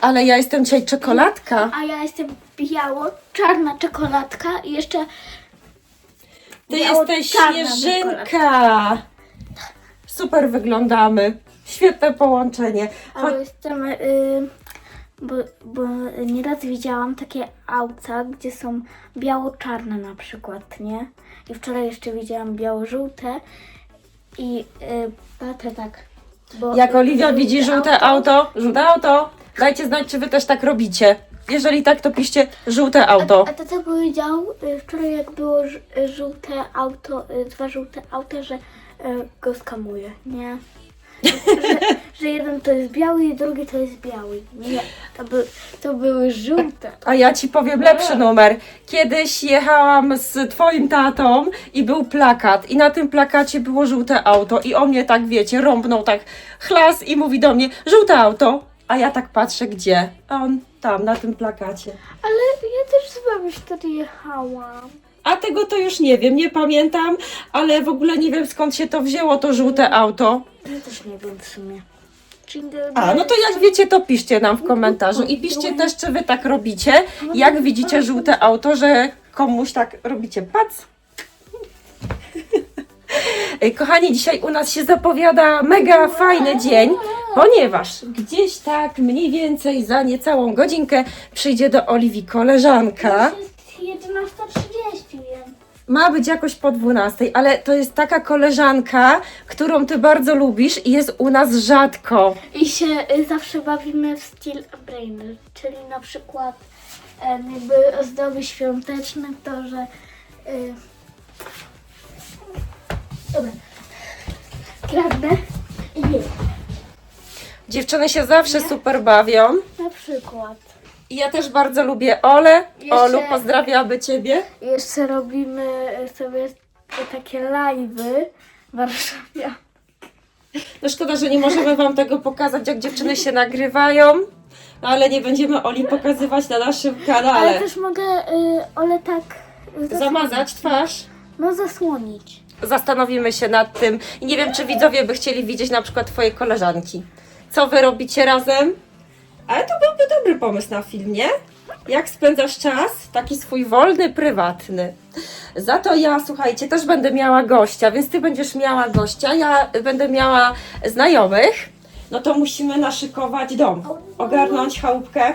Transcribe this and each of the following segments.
Ale ja jestem dzisiaj czekoladka. A ja jestem biało-czarna czekoladka i jeszcze Ty jesteś śnieżynka. Super wyglądamy. Świetne połączenie. Cho- Ale jestem, y, bo, bo nieraz widziałam takie auta, gdzie są biało-czarne na przykład, nie? I wczoraj jeszcze widziałam biało-żółte i y, patrzę tak. Bo Jak Oliwia widzi żółte auto, żółte auto, dajcie znać, czy wy też tak robicie. Jeżeli tak, to piszcie żółte auto. A, a tata powiedział y, wczoraj, jak było ż- y, żółte auto, y, dwa żółte auta, że y, go skamuje, nie? że, że jeden to jest biały i drugi to jest biały. Nie, to, by, to były żółte. A ja ci powiem lepszy numer. Kiedyś jechałam z twoim tatą i był plakat i na tym plakacie było żółte auto i on mnie tak, wiecie, rąbnął tak chlas i mówi do mnie, żółte auto. A ja tak patrzę, gdzie? A on tam, na tym plakacie. Ale ja też z wami wtedy jechałam. A tego to już nie wiem, nie pamiętam, ale w ogóle nie wiem skąd się to wzięło, to żółte auto. Ja też nie wiem w sumie. A, no to jak wiecie, to piszcie nam w komentarzu i piszcie też, czy wy tak robicie, jak widzicie żółte auto, że komuś tak robicie pac. Kochani, dzisiaj u nas się zapowiada mega fajny dzień, ponieważ gdzieś tak mniej więcej za niecałą godzinkę przyjdzie do Oliwii koleżanka. Jest 11.30, wiem. Ma być jakoś po 12, ale to jest taka koleżanka, którą ty bardzo lubisz i jest u nas rzadko. I się y, zawsze bawimy w styl brainer, czyli na przykład em, jakby ozdoby świąteczne, to że... Y... Dobra. Kradnę i nie. Dziewczyny się zawsze super bawią. Na przykład. I ja też bardzo lubię Ole. Jeszcze- Olu, pozdrawiamy Ciebie. Jeszcze robimy sobie takie live'y Warszawia. No szkoda, że nie możemy Wam tego pokazać, jak dziewczyny się nagrywają. Ale nie będziemy Oli pokazywać na naszym Ale kanale. też mogę y, Ole tak... y, Zamazać twarz. No zasłonić. Zastanowimy się nad tym. I nie wiem, czy widzowie by chcieli widzieć na przykład Twoje koleżanki. Co Wy robicie razem? Ale to byłby dobry pomysł na film, nie? Jak spędzasz czas? Taki swój wolny, prywatny. Za to ja, słuchajcie, też będę miała gościa, więc ty będziesz miała gościa, ja będę miała znajomych. No to musimy naszykować dom, ogarnąć chałupkę,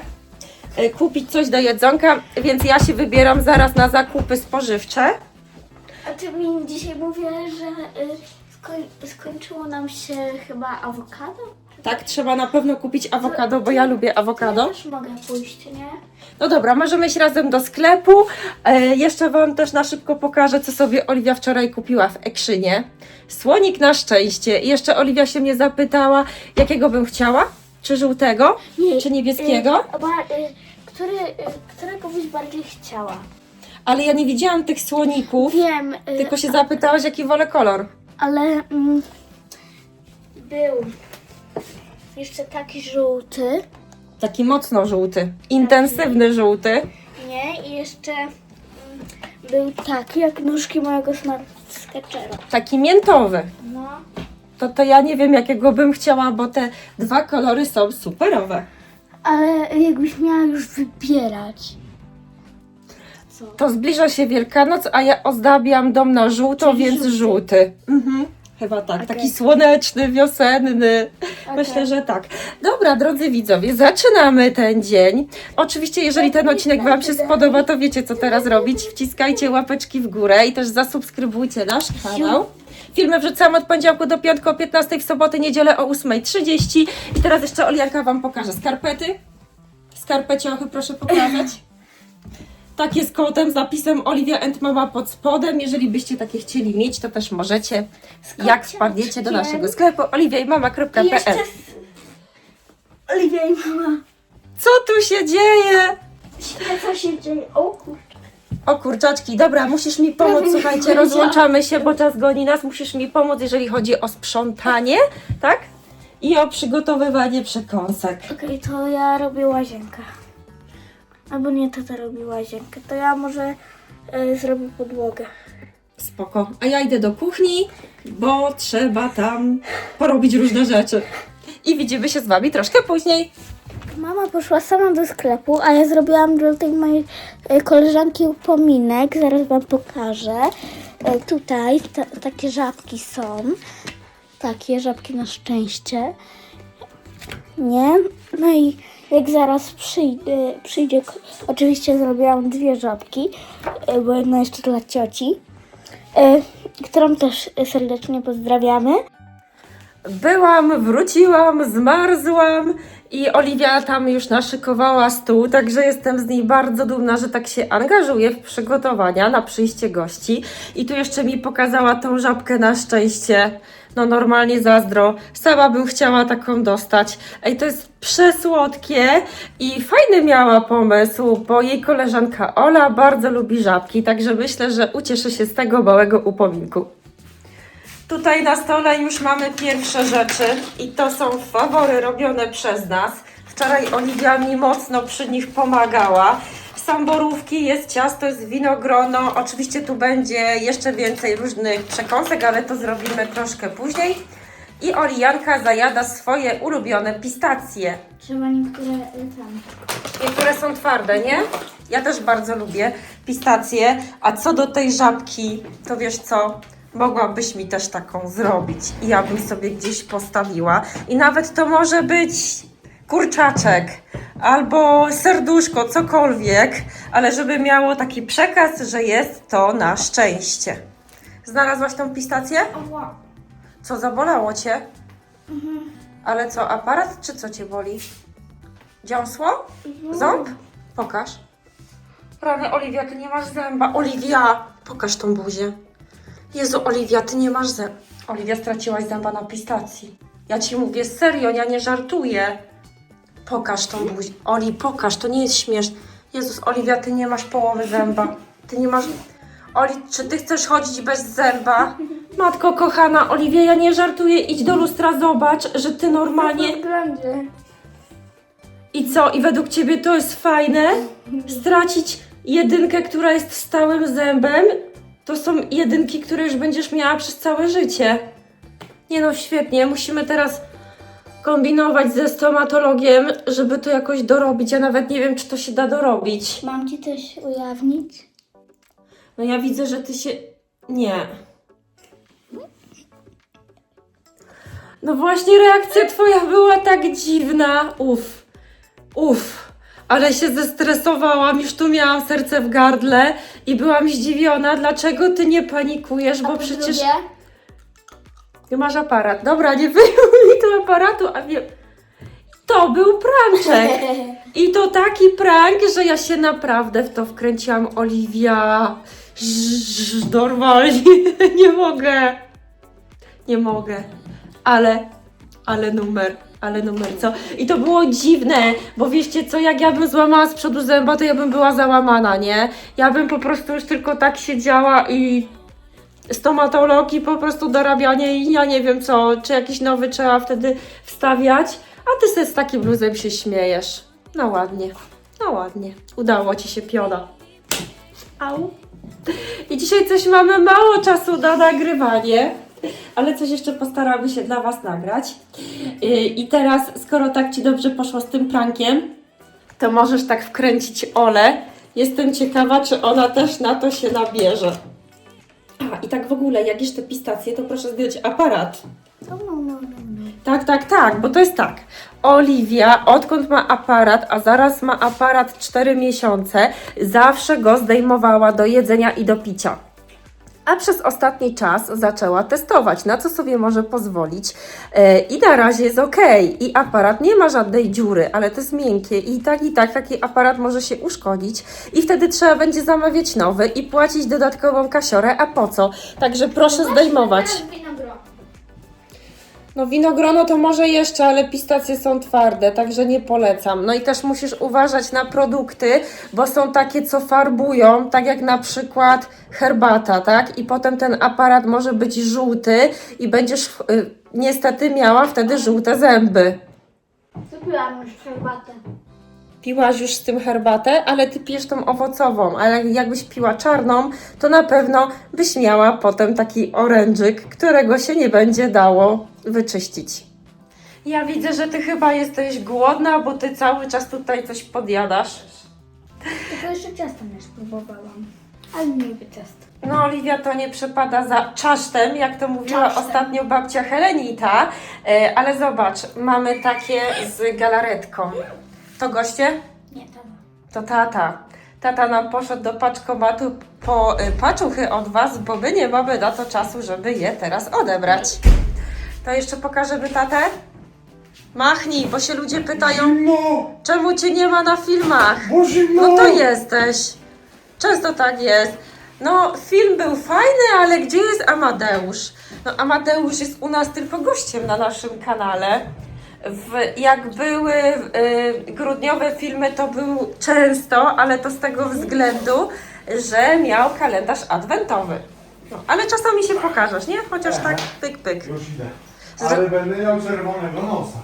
y, kupić coś do jedzonka, więc ja się wybieram zaraz na zakupy spożywcze. A ty mi dzisiaj mówię, że y, skoń, skończyło nam się chyba awokado? Tak, trzeba na pewno kupić awokado, bo ja lubię Ja awokado. też mogę pójść, nie? No dobra, możemy iść razem do sklepu. E, jeszcze Wam też na szybko pokażę, co sobie Oliwia wczoraj kupiła w Ekrzynie. Słonik na szczęście. I jeszcze Oliwia się mnie zapytała, jakiego bym chciała? Czy żółtego? Nie, Czy niebieskiego? Y, ba, y, który, y, którego byś bardziej chciała? Ale ja nie widziałam tych słoników, Wiem, y, tylko się zapytałaś, jaki wolę kolor. ale mm, był jeszcze taki żółty, Taki mocno żółty, intensywny żółty. nie? I jeszcze mm, był taki jak nóżki mojego smart sketchera. Taki miętowy. No. To, to ja nie wiem, jakiego bym chciała, bo te dwa kolory są superowe. Ale jakbyś miała już wybierać. Co? To zbliża się Wielkanoc, a ja ozdabiam dom na żółto, Czyli więc żółty. żółty. Mhm. Chyba tak, Okej. taki słoneczny, wiosenny. Myślę, że tak. Dobra, drodzy widzowie, zaczynamy ten dzień. Oczywiście, jeżeli ten odcinek Wam się spodoba, to wiecie, co teraz robić. Wciskajcie łapeczki w górę i też zasubskrybujcie nasz kanał. Filmy wrzucamy od poniedziałku do piątku o 15, w soboty, niedzielę o 8.30. I teraz jeszcze Olianka Wam pokaże skarpety. Skarpeciochy proszę pokazać. Takie z kodem, z napisem Olivia and Mama pod spodem. Jeżeli byście takie chcieli mieć, to też możecie. Jak wpadniecie do naszego sklepu I oliwiajmama.pl jeszcze z... Oliwia i mama. Co tu się dzieje? Świetnie, co się dzieje. O kurczę. O kurczaczki, dobra, musisz mi pomóc, Prawie słuchajcie, powiedziałam. rozłączamy się, bo czas goni nas, musisz mi pomóc, jeżeli chodzi o sprzątanie, tak? I o przygotowywanie przekąsek. Okej, to ja robię łazienkę. Albo nie, tata robi łazienkę. To ja może y, zrobię podłogę. Spoko. A ja idę do kuchni, bo trzeba tam porobić różne rzeczy. I widzimy się z Wami troszkę później. Mama poszła sama do sklepu, a ja zrobiłam dla tej mojej e, koleżanki upominek. Zaraz wam pokażę. E, Tutaj ta, takie żabki są. Takie żabki na szczęście. Nie? No i jak zaraz przyjdzie, przyjdzie oczywiście zrobiłam dwie żabki, e, bo jedna jeszcze dla cioci, e, którą też serdecznie pozdrawiamy. Byłam, wróciłam, zmarzłam i Oliwia tam już naszykowała stół, także jestem z niej bardzo dumna, że tak się angażuje w przygotowania na przyjście gości. I tu jeszcze mi pokazała tą żabkę na szczęście. No normalnie zazdro. Sama bym chciała taką dostać. Ej, to jest przesłodkie i fajny miała pomysł, bo jej koleżanka Ola bardzo lubi żabki, także myślę, że ucieszy się z tego małego upominku. Tutaj na stole już mamy pierwsze rzeczy i to są fawory robione przez nas. Wczoraj Oliwia mi mocno przy nich pomagała. Są borówki, jest ciasto, jest winogrono. Oczywiście tu będzie jeszcze więcej różnych przekąsek, ale to zrobimy troszkę później. I Olijanka zajada swoje ulubione pistacje. Trzeba niektóre tam. Niektóre są twarde, nie? Ja też bardzo lubię pistacje. A co do tej żabki, to wiesz co? Mogłabyś mi też taką zrobić i ja bym sobie gdzieś postawiła. I nawet to może być kurczaczek albo serduszko, cokolwiek, ale żeby miało taki przekaz, że jest to na szczęście. Znalazłaś tą pistację? Co, zabolało cię? Ale co, aparat czy co cię boli? Dziąsło? Ząb? Pokaż. Rany, Oliwia, ty nie masz zęba. Oliwia, pokaż tą buzię. Jezu, Oliwia, ty nie masz zęba. Oliwia, straciłaś zęba na pistacji. Ja ci mówię serio, ja nie żartuję. Pokaż tą buzię. Oli, pokaż, to nie jest śmieszne. Jezus, Oliwia, ty nie masz połowy zęba. Ty nie masz... Oli, czy ty chcesz chodzić bez zęba? Matko kochana, Oliwia, ja nie żartuję. Idź do lustra, zobacz, że ty normalnie... Wyglądzie. I co? I według ciebie to jest fajne? Stracić jedynkę, która jest stałym zębem? To są jedynki, które już będziesz miała przez całe życie. Nie no, świetnie. Musimy teraz kombinować ze stomatologiem, żeby to jakoś dorobić. Ja nawet nie wiem, czy to się da dorobić. Mam ci coś ujawnić? No ja widzę, że ty się... Nie. No właśnie reakcja twoja była tak dziwna. Uff. Uff. Ale się zestresowałam, już tu miałam serce w gardle i byłam zdziwiona, dlaczego ty nie panikujesz, bo przecież drugie? ty masz aparat. Dobra, nie wyjmuj tu aparatu, a nie... To był pranczek. I to taki prank, że ja się naprawdę w to wkręciłam. Oliwia, normalnie, nie mogę. Nie mogę. Ale, ale numer, ale numer, co? I to było dziwne, bo wiecie co, jak ja bym złamała z przodu zęba, to ja bym była załamana, nie? Ja bym po prostu już tylko tak siedziała i stomatologii po prostu dorabianie i ja nie wiem co, czy jakiś nowy trzeba wtedy wstawiać, a ty se z takim bluzem się śmiejesz. No ładnie, no ładnie. Udało ci się piona. Au. I dzisiaj coś mamy mało czasu na nagrywanie, ale coś jeszcze postaramy się dla Was nagrać. Yy, I teraz, skoro tak Ci dobrze poszło z tym prankiem, to możesz tak wkręcić Olę. Jestem ciekawa, czy ona też na to się nabierze. A, i tak w ogóle, jak jesz te pistacje, to proszę zdjąć aparat. No, no, no. Tak, tak, tak, bo to jest tak. Oliwia, odkąd ma aparat, a zaraz ma aparat 4 miesiące, zawsze go zdejmowała do jedzenia i do picia. A przez ostatni czas zaczęła testować, na co sobie może pozwolić. E, I na razie jest ok. I aparat nie ma żadnej dziury, ale to jest miękkie. I tak, i tak taki aparat może się uszkodzić. I wtedy trzeba będzie zamawiać nowy i płacić dodatkową kasiorę. A po co? Także proszę zdejmować. No winogrono to może jeszcze, ale pistacje są twarde, także nie polecam. No i też musisz uważać na produkty, bo są takie, co farbują, tak jak na przykład herbata, tak? I potem ten aparat może być żółty i będziesz y, niestety miała wtedy żółte zęby. Zrobiłam już herbatę. Piłaś już z tym herbatę, ale ty pijesz tą owocową, ale jakbyś piła czarną, to na pewno byś miała potem taki orędżyk, którego się nie będzie dało wyczyścić. Ja widzę, że ty chyba jesteś głodna, bo ty cały czas tutaj coś podjadasz. Tylko jeszcze ciasto nie spróbowałam. Ale nie lubię ciasta. No, Oliwia to nie przepada za czasztem, jak to mówiła Czasztem. ostatnio babcia Helenita. E, ale zobacz, mamy takie z galaretką. To goście? Nie, to To tata. Tata nam poszedł do paczkomatu po y, paczuchy od Was, bo my nie mamy na to czasu, żeby je teraz odebrać. To jeszcze pokażemy tatę? Machnij, bo się ludzie pytają, Zimno! czemu Cię nie ma na filmach? Bo zimno! No to jesteś. Często tak jest. No, film był fajny, ale gdzie jest Amadeusz? No, Amadeusz jest u nas tylko gościem na naszym kanale. W, jak były y, grudniowe filmy, to był często, ale to z tego względu, że miał kalendarz adwentowy. No, ale czasami się pokażesz, nie? Chociaż tak pyk, pyk. Już idę. Ale będę miał czerwonego nosa.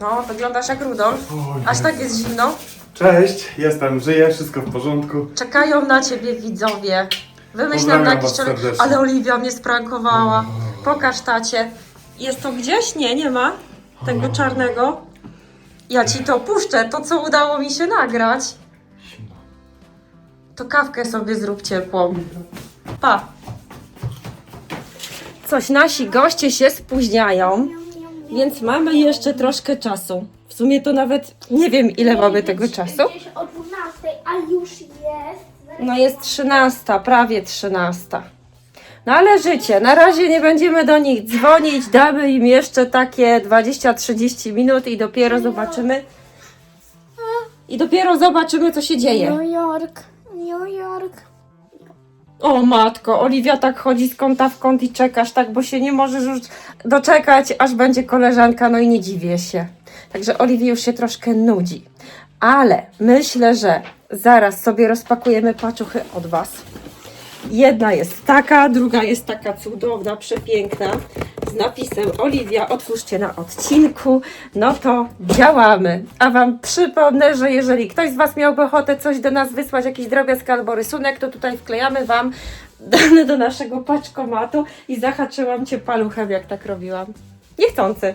No, wyglądasz jak Rudolf. Aż tak jest zimno. Cześć, jestem, żyję, wszystko w porządku. Czekają na ciebie widzowie. Wymyślam Pozdrawiam na jakiś was człowiek. serdecznie. Ale Oliwia mnie sprankowała. Pokaż tacie. Jest to gdzieś? Nie, nie ma. Tego czarnego. Ja ci to puszczę, to co udało mi się nagrać. To kawkę sobie zrób ciepłą. Pa. Coś nasi goście się spóźniają, więc mamy jeszcze troszkę czasu. W sumie to nawet nie wiem ile mamy tego czasu. Gdzieś o 12, a już jest. No jest 13, prawie 13. No ale życie, na razie nie będziemy do nich dzwonić, damy im jeszcze takie 20-30 minut i dopiero zobaczymy. I dopiero zobaczymy, co się dzieje. New York, New York. O matko, Oliwia tak chodzi z kąta w kąt i czekasz, tak, bo się nie możesz już doczekać, aż będzie koleżanka, no i nie dziwię się. Także Oliwia już się troszkę nudzi. Ale myślę, że zaraz sobie rozpakujemy paczuchy od Was. Jedna jest taka, druga jest taka cudowna, przepiękna, z napisem Oliwia, otwórzcie na odcinku. No to działamy. A Wam przypomnę, że jeżeli ktoś z Was miałby ochotę coś do nas wysłać, jakiś drobiazg albo rysunek, to tutaj wklejamy Wam dane do naszego paczkomatu i zahaczyłam Cię paluchem, jak tak robiłam. Niechcący.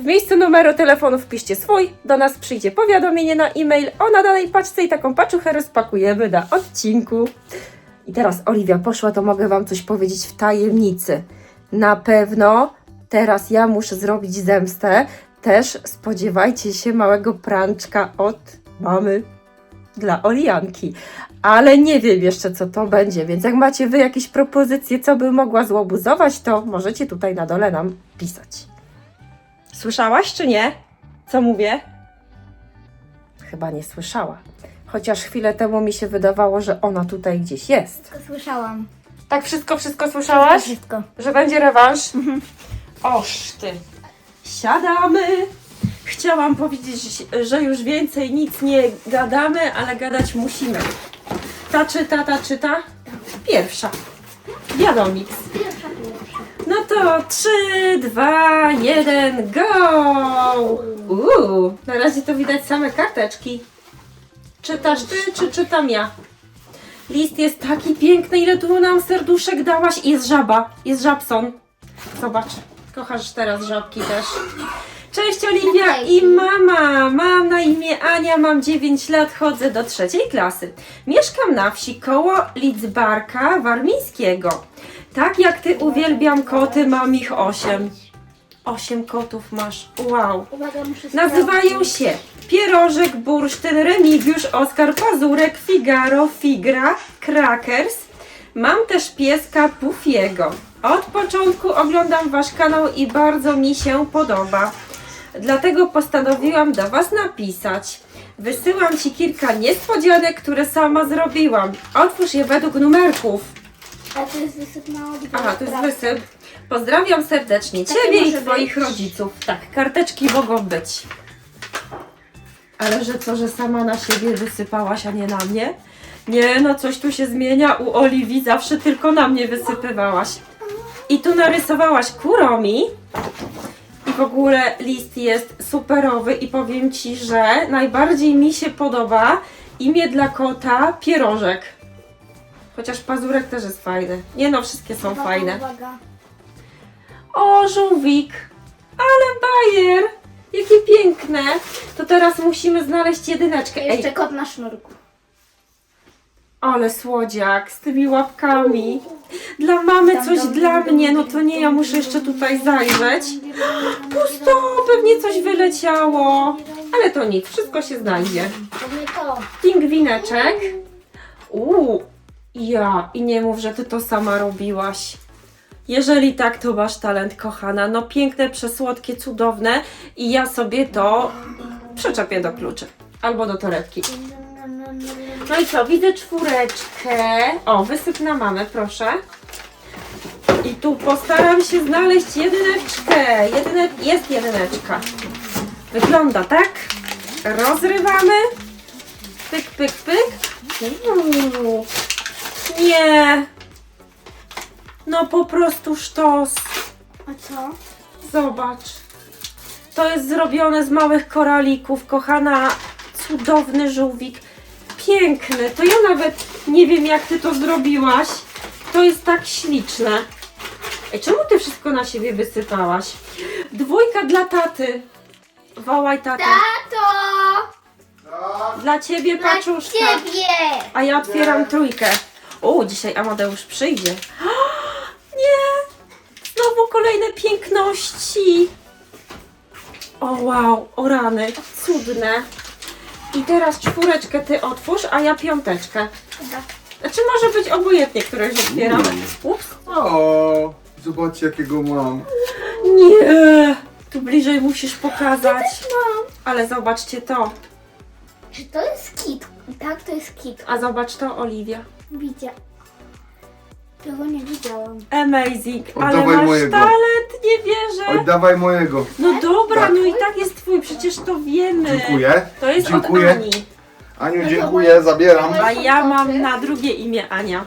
W miejscu numeru telefonu wpiszcie swój, do nas przyjdzie powiadomienie na e-mail o nadanej paczce i taką paczuchę rozpakujemy na odcinku. I teraz Oliwia poszła, to mogę Wam coś powiedzieć w tajemnicy. Na pewno teraz ja muszę zrobić zemstę. Też spodziewajcie się małego pranczka od mamy dla Olianki. Ale nie wiem jeszcze, co to będzie, więc jak macie Wy jakieś propozycje, co by mogła złobuzować, to możecie tutaj na dole nam pisać. Słyszałaś czy nie? Co mówię? Chyba nie słyszała. Chociaż chwilę temu mi się wydawało, że ona tutaj gdzieś jest. Wszystko słyszałam. Tak wszystko, wszystko słyszałaś? Wszystko. Że będzie rewanż? Oż ty. Siadamy. Chciałam powiedzieć, że już więcej nic nie gadamy, ale gadać musimy. Ta czyta, ta czyta? Pierwsza. Wiadomix. Pierwsza, pierwsza. No to 3, 2, 1, go! Uuu, na razie to widać same karteczki. Czytasz ty, czy czytam ja? List jest taki piękny, ile tu nam serduszek dałaś. Jest żaba, jest żabson. Zobacz, kochasz teraz żabki też. Cześć Oliwia i mama. Mam na imię Ania, mam 9 lat, chodzę do trzeciej klasy. Mieszkam na wsi koło Lidzbarka Warmińskiego. Tak jak ty uwielbiam koty, mam ich 8. 8 kotów masz, wow. Uwaga, muszę Nazywają sprawdzić. się Pierożek, Bursztyn, Remigiusz, Oskar, Pazurek, Figaro, Figra, Krakers. Mam też pieska Pufiego. Od początku oglądam Wasz kanał i bardzo mi się podoba. Dlatego postanowiłam do Was napisać. Wysyłam Ci kilka niespodzianek, które sama zrobiłam. Otwórz je według numerków. A to jest wysyp na odbiór. Aha, to jest wysyp. Pozdrawiam serdecznie Takie Ciebie i może Twoich być. rodziców. Tak, karteczki mogą być. Ale że co, że sama na siebie wysypałaś, a nie na mnie? Nie, no coś tu się zmienia. U Oliwii zawsze tylko na mnie wysypywałaś. I tu narysowałaś kuromi. I w ogóle list jest superowy i powiem Ci, że najbardziej mi się podoba imię dla kota Pierożek. Chociaż pazurek też jest fajny. Nie no, wszystkie są Uwaga, fajne. Uwaga. O, żółwik. Ale bajer! Jakie piękne! To teraz musimy znaleźć jedyneczkę. Ej, Jeszcze kot na sznurku. ale słodziak z tymi łapkami. Dla mamy coś dla mnie, no to nie, ja muszę jeszcze tutaj zajrzeć. Pusto, pewnie coś wyleciało. Ale to nic, wszystko się znajdzie. Pingwineczek. Uuu, ja. I nie mów, że ty to sama robiłaś. Jeżeli tak, to masz talent, kochana. No piękne, przesłodkie, cudowne. I ja sobie to przyczepię do kluczy. Albo do torebki. No i co, widzę czwóreczkę. O, wysyp na mamę, proszę. I tu postaram się znaleźć jedyneczkę. Jedyne... Jest jedyneczka. Wygląda tak. Rozrywamy. Pyk, pyk, pyk. Uuu. Nie. No po prostu sztos. A co? Zobacz. To jest zrobione z małych koralików, kochana, cudowny żółwik. Piękny. To ja nawet nie wiem, jak ty to zrobiłaś. To jest tak śliczne. Ej, czemu ty wszystko na siebie wysypałaś? Dwójka dla taty. Wołaj tatę. Tato! Dla ciebie paczuszka. ciebie! A ja otwieram trójkę. O, dzisiaj Amadeusz przyjdzie. Nie! Znowu kolejne piękności. O wow, o rany, cudne. I teraz czwóreczkę ty otwórz, a ja piąteczkę. Znaczy może być obojętnie, któreś otwieram. Ups. O, zobaczcie jakiego mam. Nie! Tu bliżej musisz pokazać. Mam. Ale zobaczcie to. Czy to jest kit? Tak, to jest kit. A zobacz to, Oliwia. Widzę. Tego nie widziałam. Amazing, ale Oddawaj masz mojego. talent, nie wierzę. Oddawaj mojego. No dobra, Tak. no i tak jest twój, przecież to wiemy. Dziękuję. To jest Dziękuję. od Ani. Aniu, dziękuję, zabieram. A ja mam na drugie imię Ania.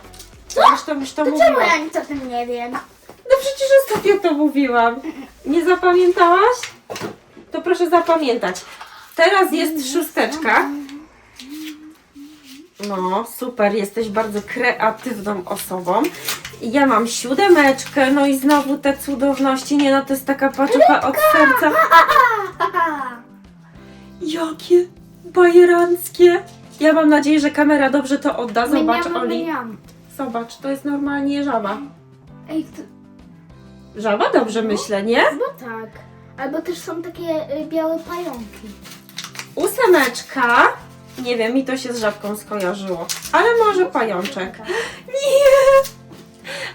Zresztą już to Czemu mówiłam. ja nic o tym nie wiem? No przecież ostatnio to mówiłam. Nie zapamiętałaś? To proszę zapamiętać. Teraz jest szósteczka. No, super, jesteś bardzo kreatywną osobą. Ja mam siódemeczkę, no i znowu te cudowności. Nie no, to jest taka paczucha od serca. Jakie bajeranckie. Ja mam nadzieję, że kamera dobrze to odda. Zobacz, Oli. myniam. Zobacz, to jest normalnie żaba. Ej, to, Żaba dobrze myślę, nie? no tak. Albo też są takie y, białe pająki. Ósemeczka. Nie wiem, mi to się z żabką skojarzyło. Ale może pajączek. Nie!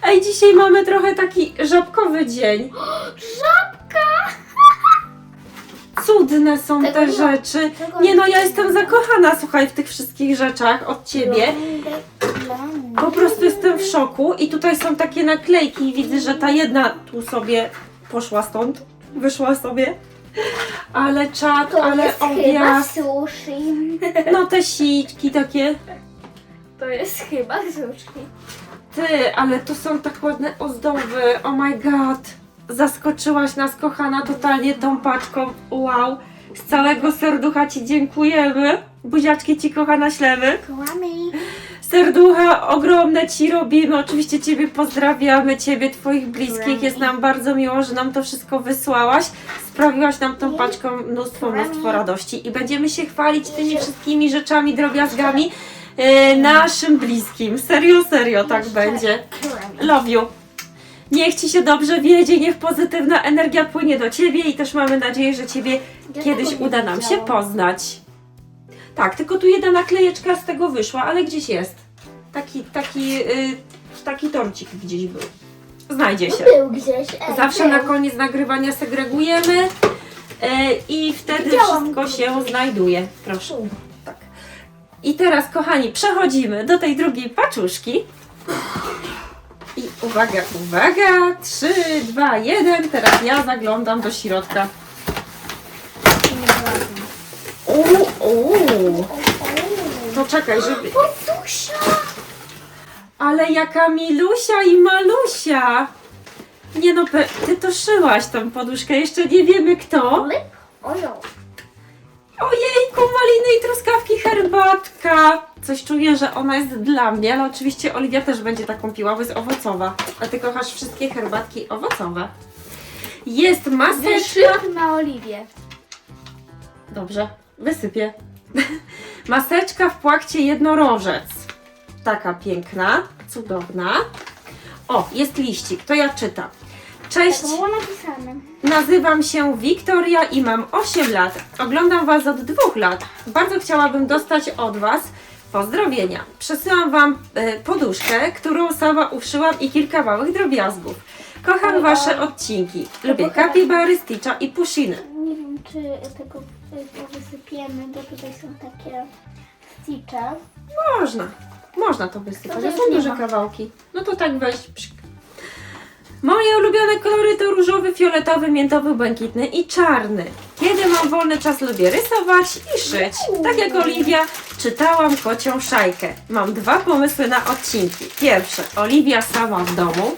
Ej, dzisiaj mamy trochę taki żabkowy dzień. Żabka! Cudne są Tego te nie- rzeczy. tego Nie no, nie ja jestem zakochana, słuchaj, w tych wszystkich rzeczach od ciebie. Po prostu jestem w szoku i tutaj są takie naklejki i widzę, że ta jedna tu sobie poszła stąd, wyszła sobie. Ale czat, To ale jest chyba objazd. sushi. No te sićki takie. To jest chyba sushi. Ty, ale to są tak ładne ozdoby. Oh my god. Zaskoczyłaś nas, kochana, totalnie tą paczką. Wow. Z całego serducha Ci dziękujemy. Buziaczki Ci, kochana, ślemy. Kłami. Serducha ogromne Ci robimy. Oczywiście Ciebie pozdrawiamy, Ciebie, Twoich bliskich. Jest nam bardzo miło, że nam to wszystko wysłałaś. Sprawiłaś nam tą paczką mnóstwo, mnóstwo radości i będziemy się chwalić tymi wszystkimi rzeczami, drobiazgami e, naszym bliskim. Serio, serio, tak będzie. Love you. Niech Ci się dobrze wiedzie, niech pozytywna energia płynie do Ciebie i też mamy nadzieję, że Ciebie kiedyś uda nam się poznać. Tak, tylko tu jedna naklejeczka z tego wyszła, ale gdzieś jest. Taki, taki, y, taki torcik gdzieś był. Znajdzie się. Był gdzieś. Ej, Zawsze był. na koniec nagrywania segregujemy y, i wtedy Widziałam. wszystko się znajduje. Proszę. Tak. I teraz, kochani, przechodzimy do tej drugiej paczuszki. I uwaga, uwaga, 3, 2, 1. Teraz ja zaglądam do środka. Nie znalazłam. Uuu, uuu. O, To czekaj, żeby... Zusia! Ale jaka milusia i malusia! Nie no, pe- ty to szyłaś tą poduszkę, jeszcze nie wiemy kto. Lip? Ojo. Ojejku, maliny i truskawki, herbatka! Coś czuję, że ona jest dla mnie, ale oczywiście Oliwia też będzie taką piła, bo jest owocowa. A ty kochasz wszystkie herbatki owocowe. Jest maseczka. Wysyp na oliwie. Dobrze, wysypię. Maseczka w płachcie jednorożec. Taka piękna, cudowna. O, jest liścik, to ja czytam. Cześć, Tak było napisane. nazywam się Wiktoria i mam 8 lat. Oglądam Was od dwóch lat. Bardzo chciałabym dostać od Was pozdrowienia. Przesyłam Wam e, poduszkę, którą sama uszyłam i kilka małych drobiazgów. Kocham Wasze odcinki. Lubię kapibary, Stitcha i Pushiny. Nie wiem, czy tego y, to wysypiemy, bo tutaj są takie sticze. Można, można to wysypać. To To już są nie duże ma. kawałki. No to tak weź. Moje ulubione kolory to różowy, fioletowy, miętowy, błękitny i czarny. Kiedy mam wolny czas lubię rysować i szyć. Tak jak Oliwia, czytałam kocią szajkę. Mam dwa pomysły na odcinki. Pierwsze, Oliwia sama w domu.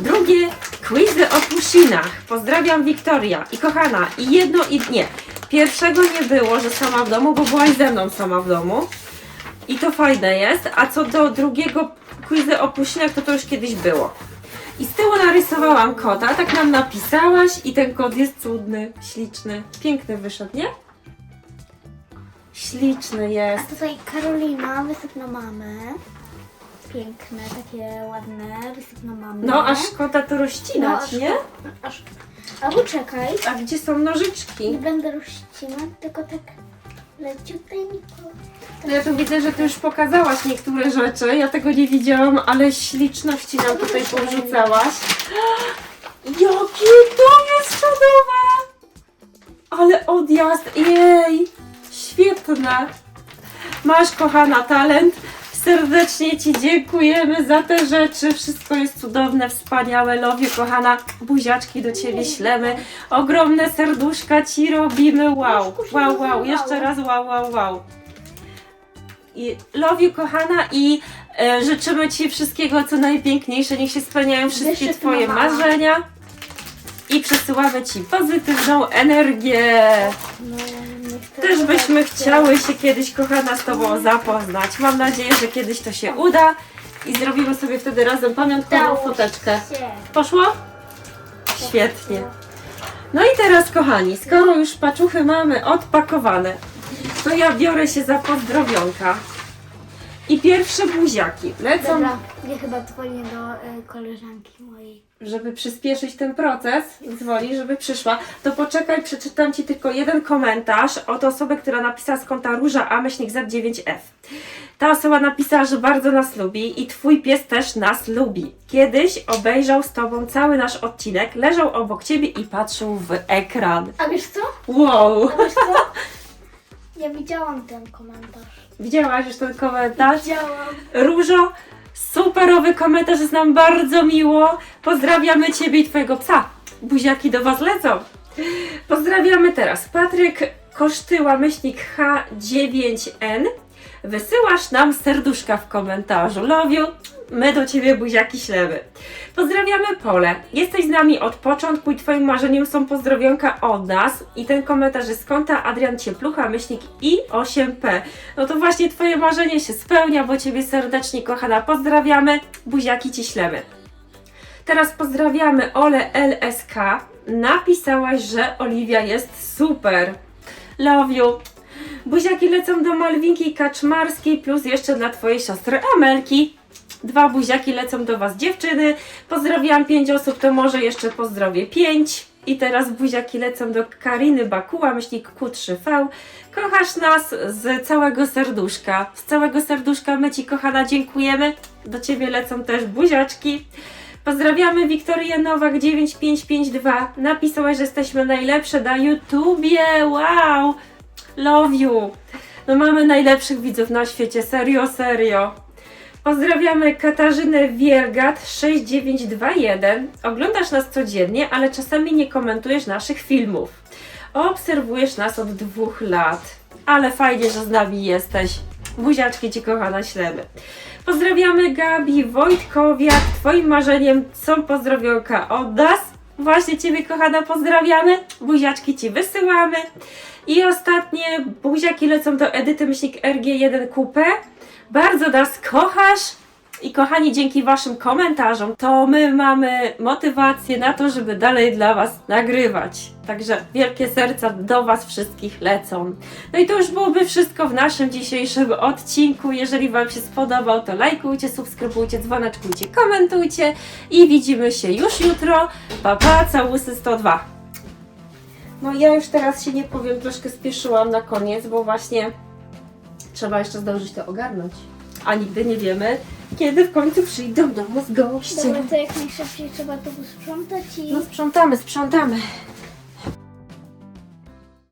Drugie, quizy o pusinach. Pozdrawiam Wiktoria i kochana. I jedno i nie. Pierwszego nie było, że sama w domu, bo byłaś ze mną sama w domu. I to fajne jest. A co do drugiego quizy o pusinach, to to już kiedyś było. I z tyłu narysowałam kota, tak nam napisałaś i ten kot jest cudny, śliczny, piękny wyszedł, nie? Śliczny A jest. tutaj Karolina, wysyp na mamę. Piękne, takie ładne, wysyp na mamę. No, aż szkoda to rozcinać, aż- nie? Aż... Albo czekaj, A gdzie są nie nożyczki? będę rozcinać, tylko tak leciuteńko. No ja tu widzę, że ty już pokazałaś niektóre rzeczy, ja tego nie widziałam, ale śliczności nam tutaj porzucałaś. Jakie to jest czadowe! Ale odjazd, jej! Świetne! Masz kochana talent. Serdecznie Ci dziękujemy za te rzeczy. Wszystko jest cudowne, wspaniałe. Lowie, kochana, buziaczki do Ciebie ślemy. Ogromne serduszka Ci robimy. Wow, wow, wow. Jeszcze raz wow, wow, wow. I love you, kochana, i e, życzymy Ci wszystkiego, co najpiękniejsze. Niech się spełniają wszystkie Twoje marzenia. I przesyłamy Ci pozytywną energię. No, Też byśmy chciały się kiedyś, kochana, z Tobą zapoznać. Mam nadzieję, że kiedyś to się uda i zrobimy sobie wtedy razem pamiątkową foteczkę. Poszło? Świetnie. No i teraz, kochani, skoro już paczuchy mamy odpakowane, to ja biorę się za pozdrowionka. I pierwsze buziaki lecą, Dobra, ja chyba dzwonię do y, koleżanki mojej. żeby przyspieszyć ten proces, dzwoni, żeby przyszła. To poczekaj, przeczytam Ci tylko jeden komentarz od osoby, która napisała z konta Róża A myślnik Z9F. Ta osoba napisała, że bardzo nas lubi i Twój pies też nas lubi. Kiedyś obejrzał z Tobą cały nasz odcinek, leżał obok Ciebie i patrzył w ekran. A wiesz co? Wow! A wiesz co? Ja widziałam ten komentarz. Widziałaś już ten komentarz? Widziałam. Różo, superowy komentarz, jest nam bardzo miło. Pozdrawiamy Ciebie i Twojego psa. Buziaki do Was lecą. Pozdrawiamy teraz. Patryk Kosztyła, myślnik H9N. Wysyłasz nam serduszka w komentarzu. Loviu, my do Ciebie buziaki ślemy. Pozdrawiamy Pole. Jesteś z nami od początku i Twoim marzeniem są pozdrowionka od nas. I ten komentarz jest z konta Adrian Cieplucha, myślnik I8P. No to właśnie Twoje marzenie się spełnia, bo Ciebie serdecznie kochana pozdrawiamy. Buziaki Ci ślemy. Teraz pozdrawiamy Ole LSK. Napisałaś, że Oliwia jest super. Love you. Buziaki lecą do Malwinki Kaczmarskiej plus jeszcze dla Twojej siostry Amelki. Dwa buziaki lecą do Was dziewczyny. Pozdrawiam pięć osób, to może jeszcze pozdrowię pięć. I teraz buziaki lecą do Kariny Bakuła, myślnik Q3V. Kochasz nas z całego serduszka. Z całego serduszka my Ci, kochana, dziękujemy. Do Ciebie lecą też buziaczki. Pozdrawiamy Wiktorię Nowak 9552. Napisałaś, że jesteśmy najlepsze na YouTubie. Wow! Love you! No mamy najlepszych widzów na świecie, serio, serio. Pozdrawiamy Katarzynę Wiergat 6921. Oglądasz nas codziennie, ale czasami nie komentujesz naszych filmów. Obserwujesz nas od dwóch lat. Ale fajnie, że z nami jesteś. Buziaczki Ci kochana ślemy. Pozdrawiamy Gabi Wojtkowiak. Twoim marzeniem są pozdrowionka od nas. Właśnie Ciebie kochana pozdrawiamy. Buziaczki Ci wysyłamy. I ostatnie buziaki lecą do Edyty Myślnik RG1 Coupe. Bardzo nas kochasz I kochani, dzięki Waszym komentarzom, to my mamy motywację na to, żeby dalej dla Was nagrywać. Także wielkie serca do Was wszystkich lecą. No i to już byłoby wszystko w naszym dzisiejszym odcinku. Jeżeli Wam się spodobał, to lajkujcie, subskrybujcie, dzwoneczkujcie, komentujcie i widzimy się już jutro. Pa, pa, całusy 102. No ja już teraz się nie powiem, troszkę spieszyłam na koniec, bo właśnie trzeba jeszcze zdążyć to ogarnąć. A nigdy nie wiemy, kiedy w końcu przyjdą do nas goście. Dobra, to jak najszybciej trzeba to posprzątać i... No sprzątamy, sprzątamy.